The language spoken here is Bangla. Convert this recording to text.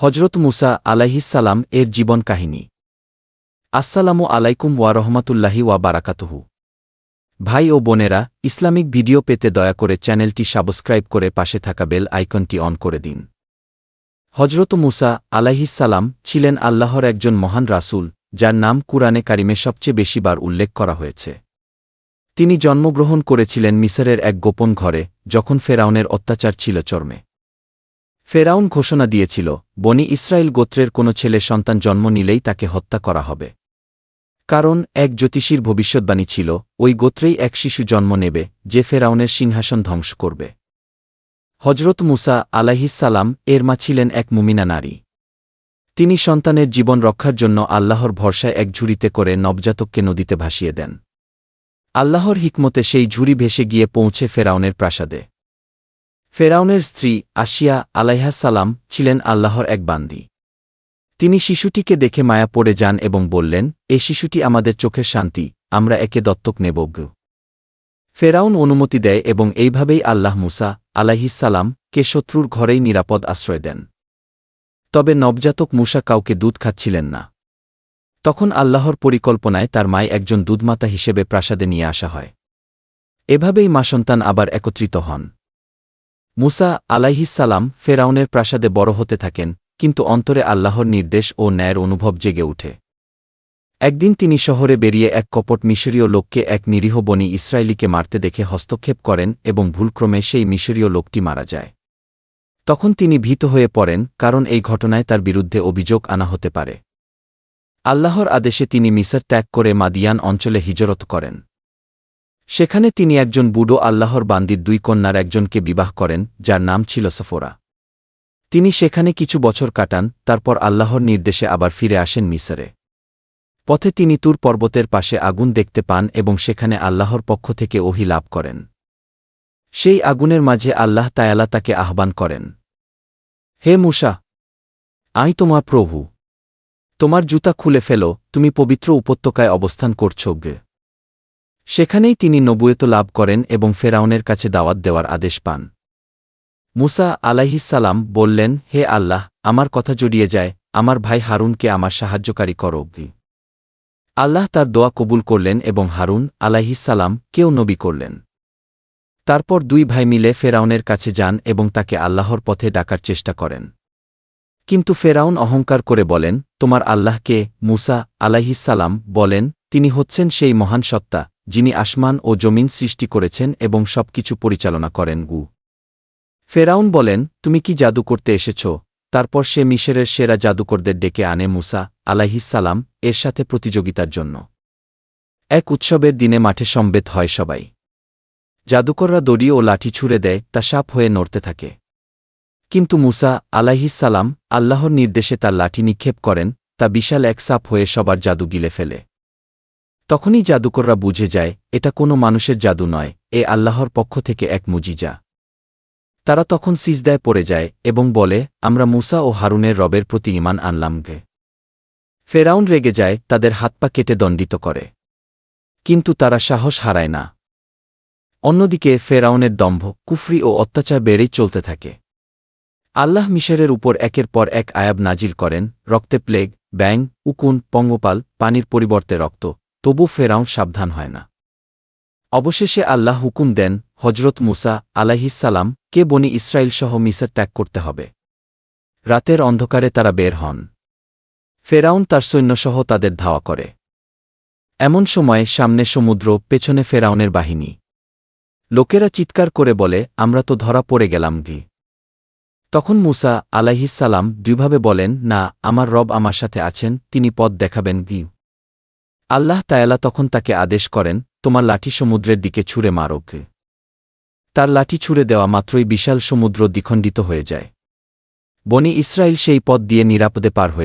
হজরত মুসা আলাইহিসালাম এর জীবন কাহিনী। আসসালামু আলাইকুম ওয়া রহমাতুল্লাহি ওয়া বারাকাতুহু। ভাই ও বোনেরা, ইসলামিক ভিডিও পেতে দয়া করে চ্যানেলটি সাবস্ক্রাইব করে পাশে থাকা বেল আইকনটি অন করে দিন। হজরত মুসা আলাইহিসালাম ছিলেন আল্লাহর একজন মহান রাসূল, যার নাম কুরআনে কারিমে সবচেয়ে বেশিবার উল্লেখ করা হয়েছে। তিনি জন্মগ্রহণ করেছিলেন মিসরের এক গোপন ঘরে, যখন ফেরাউনের অত্যাচার ছিল চর্মে। ফেরাউন ঘোষণা দিয়েছিল, বনি ইসরায়েল গোত্রের কোনো ছেলে সন্তান জন্ম নিলেই তাকে হত্যা করা হবে। কারণ, এক জ্যোতিষীর ভবিষ্যৎবাণী ছিল, ওই গোত্রেই এক শিশু জন্ম নেবে, যে ফেরাউনের সিংহাসন ধ্বংস করবে। হজরত মুসা আলাহিসাল্লাম এর মা ছিলেন এক মুমিনা নারী। তিনি সন্তানের জীবন রক্ষার জন্য আল্লাহর ভরসায় এক ঝুড়িতে করে নবজাতককে নদীতে ভাসিয়ে দেন। আল্লাহর হিকমতে সেই ঝুড়ি ভেসে গিয়ে পৌঁছে ফেরাউনের প্রাসাদে। ফেরাউনের স্ত্রী আশিয়া আলাইহাসালাম ছিলেন আল্লাহর এক বান্দি। তিনি শিশুটিকে দেখে মায়া পড়ে যান এবং বললেন, এ শিশুটি আমাদের চোখের শান্তি, আমরা একে দত্তক নেব ফেরাউন অনুমতি দেয় এবং এইভাবেই আল্লাহ মুসা আলাইহিসালাম কে শত্রুর ঘরেই নিরাপদ আশ্রয় দেন। তবে নবজাতক মুসা কাউকে দুধ খাচ্ছিলেন না। তখন আল্লাহর পরিকল্পনায় তার মায় একজন দুধমাতা হিসেবে প্রাসাদে নিয়ে আসা হয়। এভাবেই মা সন্তান আবার একত্রিত হন। মুসা আলাইহিসালাম ফেরাউনের প্রাসাদে বড় হতে থাকেন, কিন্তু অন্তরে আল্লাহর নির্দেশ ও ন্যায়ের অনুভব জেগে উঠে একদিন তিনি শহরে বেরিয়ে এক কপট মিশরীয় লোককে এক নিরীহ বনি ইসরায়েলিকে মারতে দেখে হস্তক্ষেপ করেন এবং ভুলক্রমে সেই মিশরীয় লোকটি মারা যায়। তখন তিনি ভীত হয়ে পড়েন, কারণ এই ঘটনায় তার বিরুদ্ধে অভিযোগ আনা হতে পারে। আল্লাহর আদেশে তিনি মিসর ত্যাগ করে মাদিয়ান অঞ্চলে হিজরত করেন। সেখানে তিনি একজন বুড়ো আল্লাহর বান্দির দুই কন্যার একজনকে বিবাহ করেন, যার নাম ছিল সফোরা। তিনি সেখানে কিছু বছর কাটান, তারপর আল্লাহর নির্দেশে আবার ফিরে আসেন মিসরে। পথে তিনি তুর পর্বতের পাশে আগুন দেখতে পান এবং সেখানে আল্লাহর পক্ষ থেকে ওহি লাভ করেন। সেই আগুনের মাঝে আল্লাহ তায়ালা তাকে আহ্বান করেন, হে মুসা, আই তোমার প্রভু। তোমার জুতা খুলে ফেল, তুমি পবিত্র উপত্যকায় অবস্থান করছ সেখানেই তিনি নবুয়ত লাভ করেন এবং ফেরাউনের কাছে দাওয়াত দেওয়ার আদেশ পান। মুসা আলাইহিসালাম বললেন, হে আল্লাহ, আমার কথা জড়িয়ে যায়, আমার ভাই হারুনকে আমার সাহায্যকারী করো আল্লাহ তার দোয়া কবুল করলেন এবং হারুন আলাইহিসালাম কেউ নবী করলেন। তারপর দুই ভাই মিলে ফেরাউনের কাছে যান এবং তাকে আল্লাহর পথে ডাকার চেষ্টা করেন। কিন্তু ফেরাউন অহংকার করে বলেন, তোমার আল্লাহকে মুসা আলাইহিসালাম বলেন, তিনি হচ্ছেন সেই মহান সত্তা যিনি আসমান ও জমিন সৃষ্টি করেছেন এবং সবকিছু পরিচালনা করেন গু। ফেরাউন বলেন, তুমি কি জাদু করতে এসেছ? তারপর সে মিশরের সেরা জাদুকরদের ডেকে আনে মুসা আলাইহিসালাম এর সাথে প্রতিযোগিতার জন্য। এক উৎসবের দিনে মাঠে সম্বেত হয় সবাই। জাদুকররা দড়ি ও লাঠি ছুড়ে দেয়, তা সাপ হয়ে নড়তে থাকে। কিন্তু মুসা আলাইহিসালাম আল্লাহর নির্দেশে তার লাঠি নিক্ষেপ করেন, তা বিশাল এক সাপ হয়ে সবার জাদু গিলে ফেলে। তখনই জাদুকররা বুঝে যায়, এটা কোনো মানুষের জাদু নয়, এ আল্লাহর পক্ষ থেকে এক মুজিজা। তারা তখন সিজদায় পড়ে যায় এবং বলে, আমরা মুসা ও হারুনের রবের প্রতি ইমান আনলাম গে। ফেরাউন রেগে যায়, তাদের হাত পা কেটে দণ্ডিত করে। কিন্তু তারা সাহস হারায় না। অন্যদিকে ফেরাউনের দম্ভ, কুফরি ও অত্যাচার বেড়েই চলতে থাকে। আল্লাহ মিশরের উপর একের পর এক আয়াব নাজিল করেন, রক্তে প্লেগ ব্যাং উকুন, পঙ্গপাল, পানির পরিবর্তে রক্ত তবু ফেরাউন সাবধান হয় না। অবশেষে আল্লাহ হুকুম দেন হজরত মুসা আলাহিসাল্লাম কে বনি ইসরায়েল সহ মিসার ত্যাগ করতে হবে। রাতের অন্ধকারে তারা বের হন। ফেরাউন তার সৈন্যসহ তাদের ধাওয়া করে। এমন সময়ে সামনে সমুদ্র, পেছনে ফেরাউনের বাহিনী। লোকেরা চিৎকার করে বলে, আমরা তো ধরা পড়ে গেলাম গি তখন মুসা আলাইহিসাল্লাম দুইভাবে বলেন, না, আমার রব আমার সাথে আছেন, তিনি পথ দেখাবেন গি আল্লাহ তায়ালা তখন তাকে আদেশ করেন, তোমার লাঠি সমুদ্রের দিকে ছুঁড়ে মারোকে তার লাঠি ছুঁড়ে দেওয়া মাত্রই বিশাল সমুদ্র দ্বিখণ্ডিত হয়ে যায়। বনি ইসরায়েল সেই পথ দিয়ে নিরাপদে পার হয়ে